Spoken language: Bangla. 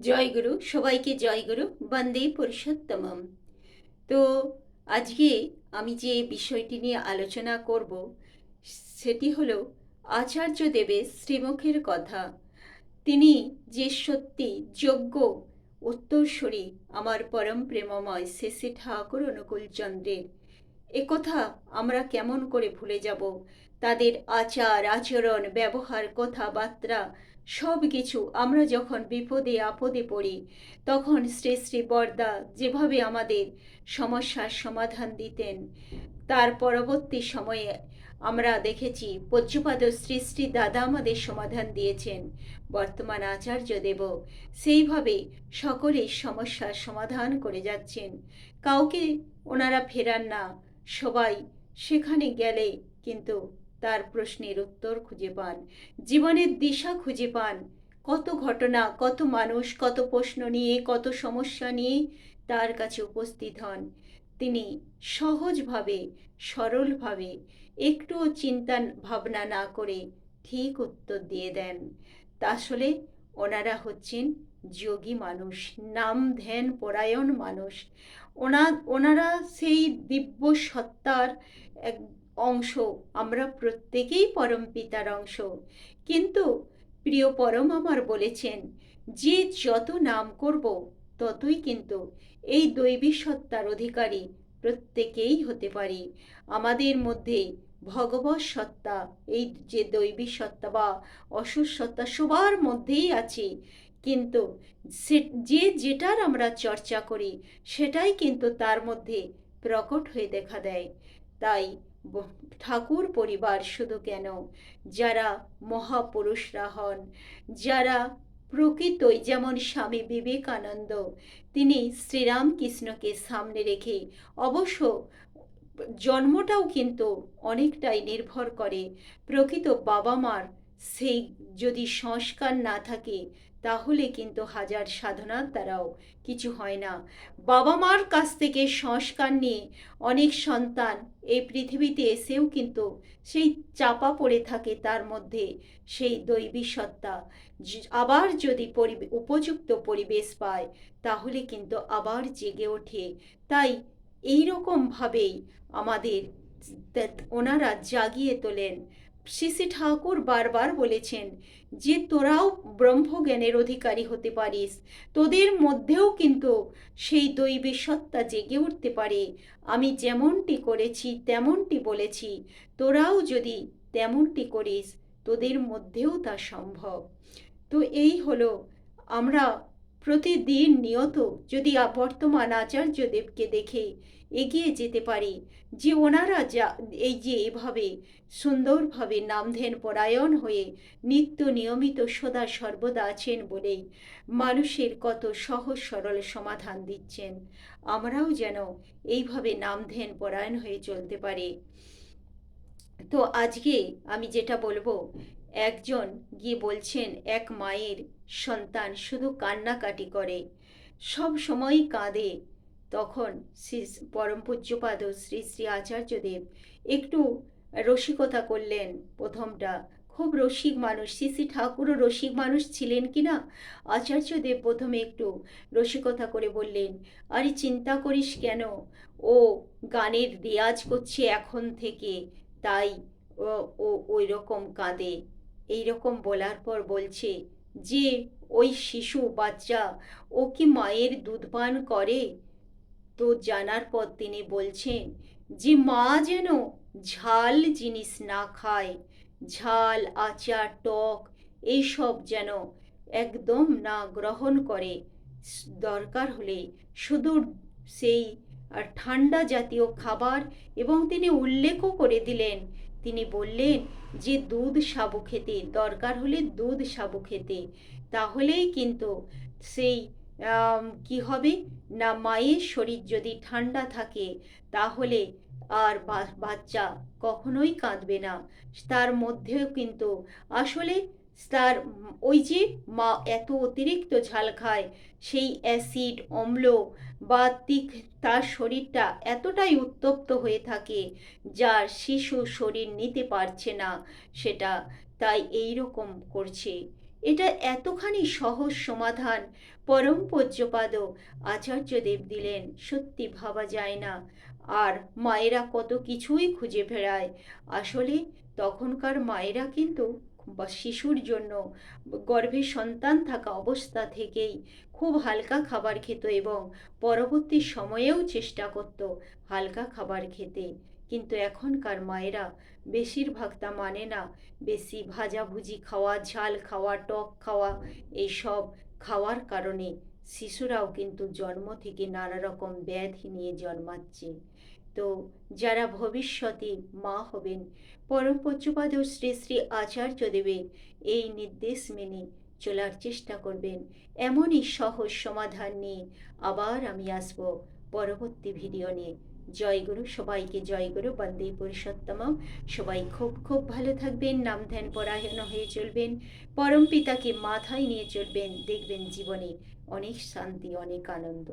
জয়গুরু সবাইকে জয়গুরু বন্দে পুরুষোত্তমম। তো আজকে আমি যে বিষয়টি নিয়ে আলোচনা করব, সেটি হলো আচার্য দেবের শ্রীমুখের কথা। তিনি যে সত্যি যোগ্য উত্তরস্বরী আমার পরম প্রেমময় শেষে ঠাকুর অনুকূল চন্দ্রের একথা আমরা কেমন করে ভুলে যাব? তাদের আচার, আচরণ, ব্যবহার, কথাবার্তা সব কিছু আমরা যখন বিপদে আপদে পড়ি, তখন শ্রী শ্রী বরদা যেভাবে আমাদের সমস্যার সমাধান দিতেন, তার পরবর্তী সময়ে আমরা দেখেছি পূজ্যপাদ শ্রী শ্রী দাদা আমাদের সমাধান দিয়েছেন। বর্তমান আচার্য দেব সেইভাবে সকলের সমস্যার সমাধান করে যাচ্ছেন। কাউকে ওনারা ফেরান না, সবাই সেখানে গেলে কিন্তু তার প্রশ্নের উত্তর খুঁজে পান। জীবনের দিশা খুঁজে পান। কত ঘটনা, কত মানুষ, কত প্রশ্ন নিয়ে, কত সমস্যা নিয়ে তার কাছে উপস্থিত হন। তিনি সহজভাবে, সরলভাবে একটুও চিন্তা ভাবনা না করে ঠিক উত্তর দিয়ে দেন। তা আসলে ওনারা হচ্ছেন যোগী মানুষ, নাম ধ্যান পরায়ণ মানুষ। ওনা, ওনারা সেই দিব্য সত্তার এক অংশ। আমরা প্রত্যেকেই পরম পিতার অংশ। কিন্তু প্রিয় পরম আমার বলেছেন, যে যত নাম করব, ততই কিন্তু এই দৈবী সত্তার অধিকারী প্রত্যেকেই হতে পারি। আমাদের মধ্যে ভগবত সত্তা, এই যে দৈবী সত্তা বা অসুর সত্তা সবার মধ্যেই আছে। কিন্তু যে যেটার আমরা চর্চা করি, সেটাই কিন্তু তার মধ্যে প্রকট হয়ে দেখা দেয়। তাই ঠাকুর পরিবার শুধু কেন? যারা মহাপুরুষরা হন, যারা প্রকৃতই যেমন স্বামী বিবেকানন্দ, তিনি শ্রীরামকৃষ্ণকে সামনে রেখে অবশ্য জন্মটাও কিন্তু অনেকটাই নির্ভর করে প্রকৃত বাবা মার সেই যদি সংস্কার না থাকে তাহলে কিন্তু হাজার সাধনার দ্বারাও কিছু হয় না। বাবা মার কাছ থেকে সংস্কার নিয়ে অনেক সন্তান এই পৃথিবীতে এসেও কিন্তু সেই চাপা পড়ে থাকে, তার মধ্যে সেই দৈবী সত্তা। আবার যদি উপযুক্ত পরিবেশ পায়, তাহলে কিন্তু আবার জেগে ওঠে। তাই এই রকমভাবেই আমাদের ওনারা জাগিয়ে তোলেন। শ্রী ঠাকুর বারবার বলেছেন যে তোরাও ব্রহ্মজ্ঞানের অধিকারী হতে পারিস। তোদের মধ্যেও কিন্তু সেই দৈবী সত্তা জেগে উঠতে পারে। আমি যেমনটি করেছি, তেমনটি বলেছি। তোরাও যদি তেমনটি করিস, তোদের মধ্যেও তা সম্ভব। তো এই হলো আমরা প্রতিদিন নিয়ত যদি বর্তমান আচার্য দেবকে দেখে এগিয়ে যেতে পারি, যে ওনারা যা, এই যে এভাবে সুন্দরভাবে নামধেন পরায়ণ হয়ে নিত্য নিয়মিত সদা সর্বদা আছেন বলেই মানুষের কত সহজ সরল সমাধান দিচ্ছেন। আমরাও যেন এইভাবে নামধেন পরায়ণ হয়ে চলতে পারি। তো আজকে আমি যেটা বলব, একজন গিয়ে বলছেন, এক মায়ের সন্তান শুধু কান্নাকাটি করে, সব সময় কাঁদে। তখন শ্রী পরম পূজ্যপাদ শ্রী শ্রী আচার্যদেব একটু রসিকতা করলেন প্রথমটা। খুব রসিক মানুষ, শ্রী শ্রী ঠাকুরও রসিক মানুষ ছিলেন কি না? আচার্যদেব প্রথমে একটু রসিকতা করে বললেন, আরে চিন্তা করিস কেন? ও গানের রেয়াজ করছে এখন থেকে। তাই ও ও ওই রকম কাঁদে। এই রকম বলার পর বলছে, যে ওই শিশু বাচ্চা, ও কি মায়ের দুধ পান করে? তো জানার পর তিনি বলছেন, যে মা যেন ঝাল জিনিস না খায়, ঝাল, আচার, টক, এইসব যেন একদম না গ্রহণ করে। দরকার হলে শুধু সেই ঠান্ডা জাতীয় খাবার এবং তিনি উল্লেখও করে দিলেন। তিনি বললেন যে, দুধ সাবু খেতে দরকার হলে দুধ সাবু খেতে। তাহলেই কিন্তু সেই কি হবে? না মায়ের শরীর যদি ঠান্ডা থাকে, তাহলে আর বাচ্চা কখনোই কাঁদবে না। তার মধ্যেও কিন্তু আসলে তার ওই যে মা এত অতিরিক্ত ঝাল খায়, সেই অ্যাসিড, অম্ল বা তিক তার শরীরটা এতটাই উত্তপ্ত হয়ে থাকে যার শিশু শরীর নিতে পারছে না, সেটা তাই এই রকম করছে। এটা এতখানি সহজ সমাধান, পরম পূজ্যপাদ আচার্যদেব দিলেন, সত্যি ভাবা যায় না। আর মায়েরা কত কিছুই খুঁজে বেড়ায়, আসলে তখনকার মায়েরা কিন্তু বা শিশুর জন্য গর্ভে সন্তান থাকা অবস্থা থেকেই খুব হালকা খাবার খেত এবং পরবর্তী সময়েও চেষ্টা করত হালকা খাবার খেতে। কিন্তু এখনকার মায়েরা বেশিরভাগ তা মানে না। বেশি ভাজাভুজি খাওয়া, ঝাল খাওয়া, টক খাওয়া, এইসব খাওয়ার কারণে শিশুরাও কিন্তু জন্ম থেকে নানা রকম ব্যাধি নিয়ে জন্মাচ্ছে। তো যারা ভবিষ্যতে মা হবেন, পরম পূজ্যপাদ শ্রী শ্রী আচার্য দেবের এই নির্দেশ মেনে চলার চেষ্টা করবেন। এমনই সহজ সমাধান নিয়ে আবার আমি আসব পরবর্তী ভিডিও নিয়ে। জয়গুরু সবাইকে জয়গুরু বন্দে পুরুষোত্তম সবাই খুব খুব ভালো থাকবেন, নাম ধ্যান পরায়ণ হয়ে চলবেন, পরম পিতাকে মাথায় নিয়ে চলবেন, দেখবেন জীবনে অনেক শান্তি, অনেক আনন্দ।